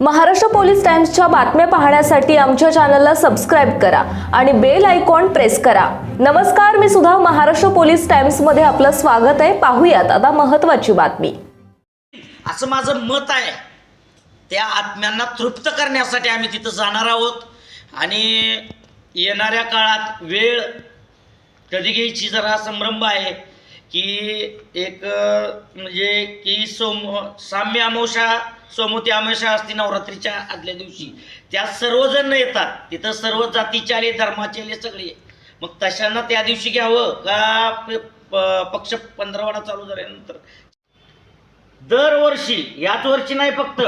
Maharashtra police टाइम्सच्या बातम्या पाहण्यासाठी आमच्या चॅनलला सबस्क्राईब करा आणि बेल आयकॉन प्रेस करा. नमस्कार मी सुद्धा महाराष्ट्र पोलीस टाइम्समध्ये आपलं स्वागत आहे. पाहूयात आता महत्वाची बातमी. असं माझं मत आहे. त्या आत्म्यांना तृप्त करण्यासाठी आम्ही तिथं जाणार आहोत. आणि येणाऱ्या काळात वेळ कधी घ्यायची जरा संभ्रम आहे. की एक म्हणजे की सोम साम्य अमावशा सोमवती अमावशा असते नवरात्रीच्या आदल्या दिवशी. त्या सर्वजण येतात. तिथं सर्व जातीचे आले धर्माचे आले सगळे. मग तशांना त्या दिवशी घ्यावं का प- पक्ष पंधरवाडा चालू झाल्यानंतर? दरवर्षी याच वर्षी नाही फक्त.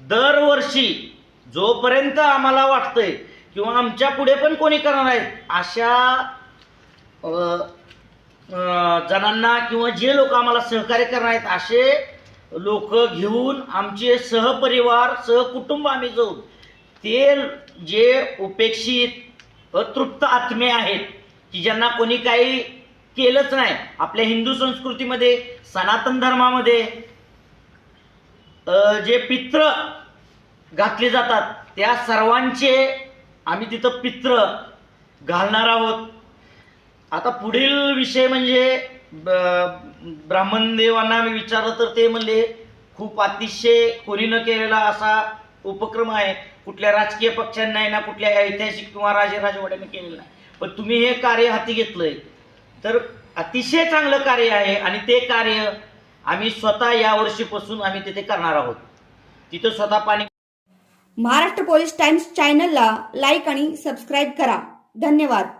दरवर्षी जोपर्यंत आम्हाला वाटतंय किंवा आमच्या पुढे पण कोणी करणार आहेत अशा जणांना किंवा जे लोक आम्हाला सहकार्य करणार आहेत असे लोक घेऊन आमचे सहपरिवार सहकुटुंब आम्ही जाऊन ते जे उपेक्षित अतृप्त आत्मे आहेत की ज्यांना कोणी काही केलंच नाही आपल्या हिंदू संस्कृतीमध्ये सनातन धर्मामध्ये जे पित्र घातले जातात त्या सर्वांचे आम्ही तिथं पित्र घालणार आहोत. आता पुढील विषय म्हणजे ब- ब्राह्मण देवांना मी विचारलं तर ते म्हणले खूप अतिशय कोणीनं केलेला असा उपक्रम आहे. कुठल्या राजकीय पक्षांनी नाही ना कुठल्या ऐतिहासिक किंवा राजे राजवाड्यांनी केलेला नाही. पण तुम्ही हे कार्य हाती घेतलंय. तर अतिशय चांगलं कार्य आहे आणि ते कार्य आम्ही स्वतः या वर्षीपासून आम्ही तिथे करणार आहोत. तिथं स्वतः पाणी महाराष्ट्र पोलीस टाइम्स चॅनलला लाईक आणि सबस्क्राईब करा. धन्यवाद.